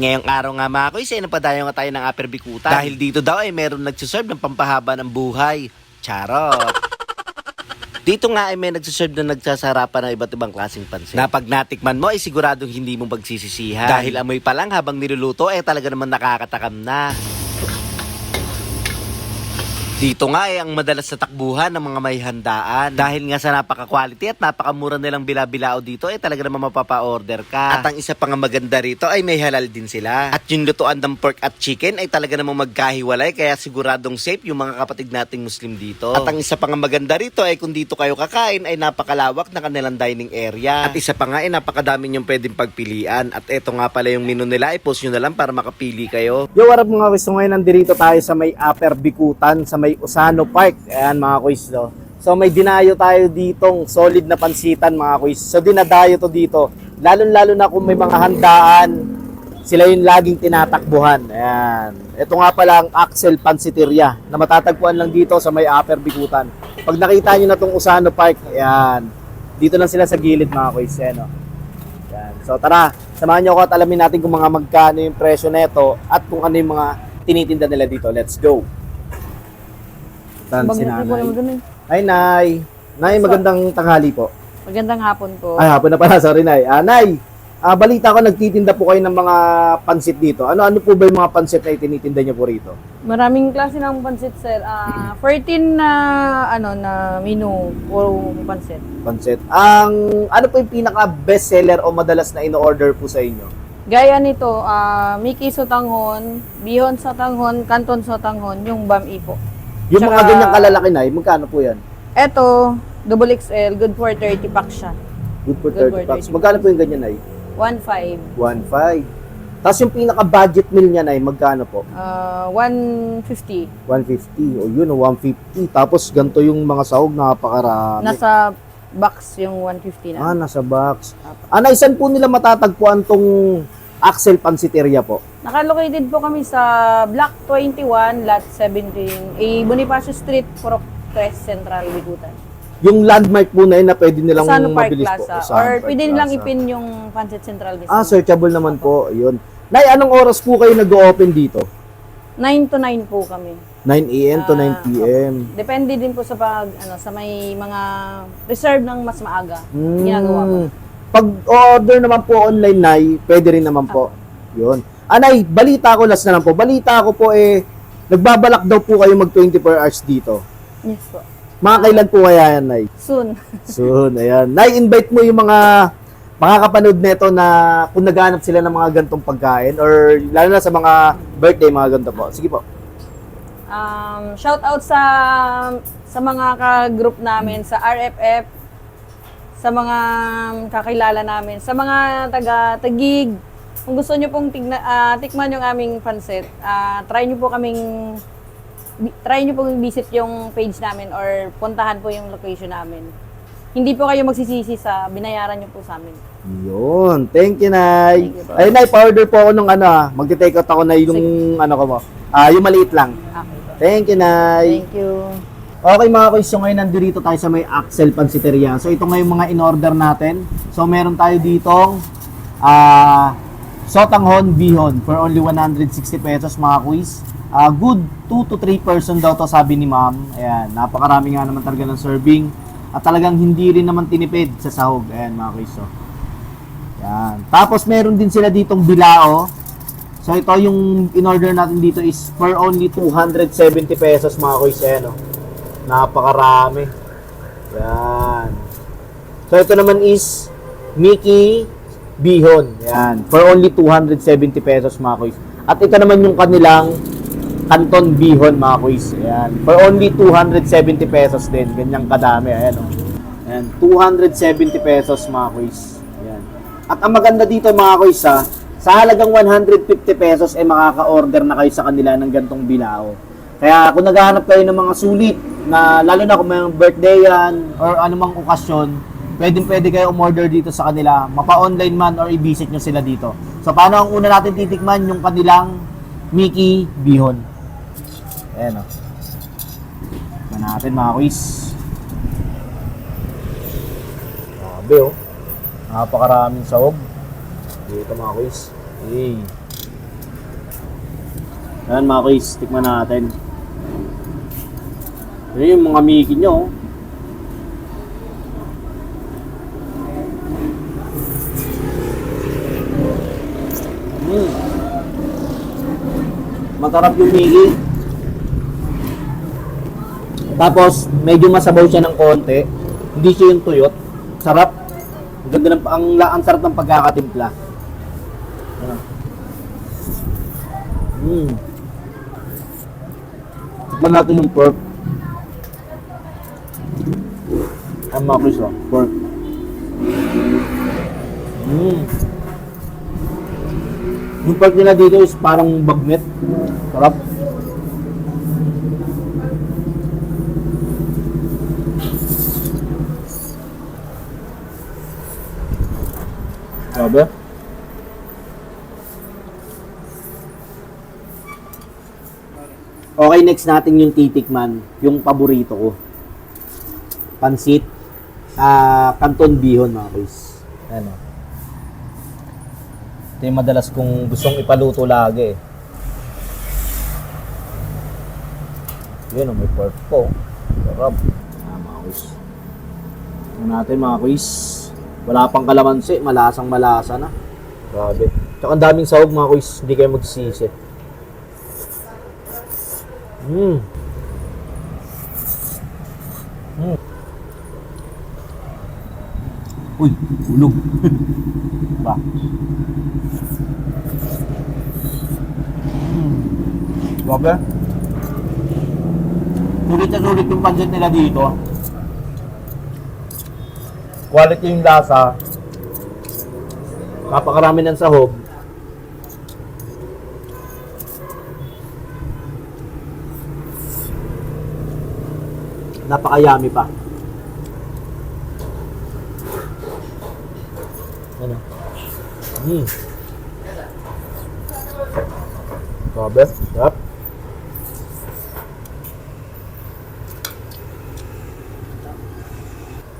ngayong araw nga mga kuys, ay napadayo nga tayo ng Upper Bikutan. Dahil dito daw ay meron nagsiserve ng pampahaba ng buhay. Charot! Dito nga ay may nagsiserve na nagsasarapan ng iba't ibang klaseng pansit. Na pag natikman mo ay siguradong hindi mo pagsisisihan. Dahil amoy pa lang habang niluluto ay talaga naman nakakatakam na. Dito nga ay ang madalas sa takbuhan ng mga may handaan. Dahil nga sa napaka-quality at napakamura nilang bila-bilao dito ay talaga naman mapapa-order ka. At ang isa pa nga maganda rito ay may halal din sila. At yung lutuan ng pork at chicken ay talaga namang magkahiwalay kaya siguradong safe yung mga kapatid nating Muslim dito. At ang isa pa nga maganda rito ay kung dito kayo kakain ay napakalawak na kanilang dining area. At isa pa nga ay napakadami yung pwedeng pagpilian. At eto nga pala yung menu nila ay post nyo na lang para makapili kayo. Yo, what up mga kuys? So ngayon nandito tayo sa may Upper Bikutan, sa may Usano Park. Ayan mga kuys. No? So may dinayo tayo ditong solid na pansitan mga kuys. So dinadayo to dito. Lalo-lalo na kung may mga handaan, sila yung laging tinatakbuhan. Ayan. Ito nga pala ang Axel Pansiteria na matatagpuan lang dito sa may Upper Bikutan. Pag nakita nyo na tong Usano Park, ayan. Dito lang sila sa gilid mga kuys. Ayan, no? Yan. So tara, samahan niyo ako at alamin natin kung mga magkano yung presyo nito at kung ano yung mga tinitinda nila dito. Let's go. Tan si nanay. Ay, Nay. Nay, magandang tanghali po. Magandang hapon po. Ay, hapon na pala. Sorry, Nay. Ah, Nay, ah, balita ko nagtitinda po kayo ng mga pansit dito. Ano-ano po ba yung mga pansit na itinitinda niyo po rito? Maraming klase ng pansit, sir. Ah, 14 na ano na menu puro pansit. Pansit. Ang, ano po yung pinaka best seller o madalas na ino-order po sa inyo? Gaya nito, ah Miki Sotanghon, Bihon Sotanghon, Canton Sotanghon, yung Bami po. Yung mga Tsaka- ganyang kalalaki, Nay, magkano po yan? Eto, double XL, good for 30 pack siya. Good for Good 30 for bucks. 30 Magkano po yung ganyan, Nay? 1.5. 1.5. Tapos yung pinaka-budget meal niya na magkano po? Ah, 150. 150. O yun, o 150. Tapos ganito yung mga sahog, napakarami. Nasa box yung 150 ah, na. nasa box. Ah, naisan po nila matatagpuan tong Axel Pansiteria po? Nakalocated po kami sa Block 21, Lot 17, A Bonifacio Street, Purok 3, Central, Bigutan. Yung landmark po na yun na pwede nilang Park mabilis Plaza. po. Saan Or Park pwede nilang Plaza. ipin yung Pancit Central mismo. Ah, searchable naman po. Yun. Nay, anong oras po kayo nag-open dito? 9 to 9 po kami. 9 a.m. to 9 Ah, p.m. Depende din po sa pag ano sa may mga reserve ng mas maaga. Hmm. Ginagawa ko. Pag order naman po online, Nay, pwede rin naman po. Yun. Anay, balita ko last na lang po. Balita ko po eh, nagbabalak daw po kayo mag 24 hours dito. Yes po. Mga kailan po kaya yan, Nay? Soon. Soon, ayan. Nay, invite mo yung mga makakapanood nito na kung naghanap sila ng mga gantong pagkain or lalo na sa mga birthday, mga ganito po. Sige po. Um, shout out sa sa mga ka-group namin sa RFF, sa mga kakilala namin, sa mga taga Tagig. Kung gusto niyo pong tigna, ah, tikman yung aming pansit, ah, try niyo po kaming try niyo pong visit yung page namin or puntahan po yung location namin. Hindi po kayo magsisisi sa binayaran niyo po sa amin. Yun. Thank you, Nay. Thank you. Ay, Nay, pa-order po ako nung ano ah. Magte-take out ako na yung ano ko mo. Ah, yung maliit lang. Okay. Thank you, Nay. Thank you. Okay mga kuys, so ngayon nandito tayo sa may Axel Pansiteria. So ito nga yung mga in-order natin. So meron tayo ditong ah sotanghon bihon for only 160 pesos mga kuys. Ah good 2 to 3 person daw to sabi ni ma'am. Ayan, napakarami nga naman talaga ng serving. At talagang hindi rin naman tinipid sa sahog. Ayan mga kuys. So. Ayan. Tapos meron din sila ditong bilao. So ito yung in-order natin dito is for only 270 pesos mga kuys. Ayan oh. Napakarami. Yan. So ito naman is Mickey Bihon. Yan. For only 270 pesos mga kuys. At ito naman yung kanilang Canton Bihon mga kuys. Yan. For only 270 pesos din. Ganyang kadami. Ayan o. Ayan. 270 pesos mga kuys. Yan. At ang maganda dito mga kuys ha, sa halagang 150 pesos ay makaka-order na kayo sa kanila ng gantong bilao. Kaya kung naghahanap kayo ng mga sulit na lalo na kung may birthday yan or anumang okasyon, pwedeng pwede kayo umorder dito sa kanila, mapa-online man or i-visit nyo sila dito. So paano ang una natin titikman yung kanilang Mickey Bihon. Ayan o. Tikman natin mga quiz. Grabe oh. Napakaraming sahog. Dito mga quiz. Hey. Ayan mga kuys, tikman natin. Ayan yung mga Mickey nyo. oh. Mm. Masarap yung Mickey. Tapos, medyo masabaw siya ng konti. Hindi siya yung tuyot. Sarap. Ganda ng, ang, ang sarap ng pagkakatimpla. Ayan. Mm. Tikman natin yung pork. Ang mga Chris, oh. Pork. Mm. Yung pork nila dito is parang bagnet. Sarap. Sabi? Okay, next natin yung titikman, yung paborito ko. Pansit, ah, Canton Bihon mga boys. Ano? Ito yung madalas kong gustong ipaluto lagi. Yun, oh, may pork po. Sarap. Ah, mga boys. Tingnan natin mga boys. Wala pang kalamansi, malasang malasa na. Grabe. Tsaka ang daming sahog mga boys, hindi kayo magsisi. Mm. Mm. Uy, ulog. ba? Mm. Grabe. Sulit na sulit yung pancit nila dito. Quality yung lasa. Napakarami ng sahog. Napakayami pa. Ano? Hmm. Grabe. Sarap.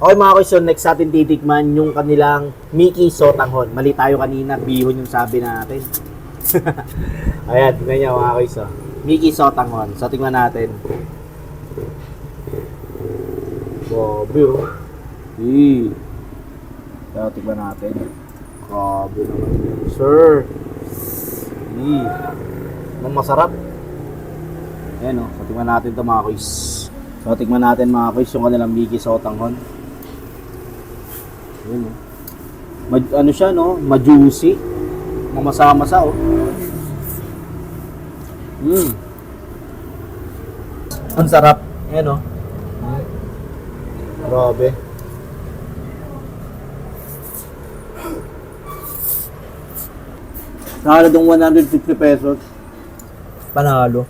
Okay mga question, next natin titikman yung kanilang Mickey Sotanghon. Mali tayo kanina, bihon yung sabi natin. Ayan, tingnan niyo mga question. Mickey Sotanghon. So tingnan natin. Grabe oh. Hey. Kaya tignan natin. Grabe naman sir. Hey. Anong masarap? Ayan oh. So tignan natin ito mga kuys. So tignan natin mga kuys yung kanilang Mickey Sotanghon. Ayan oh. Mad, ano siya no? Majuicy. Mamasa-masa oh. Mm. Ang sarap. Ayan oh. Grabe. Nakaladong 150 pesos. Panalo.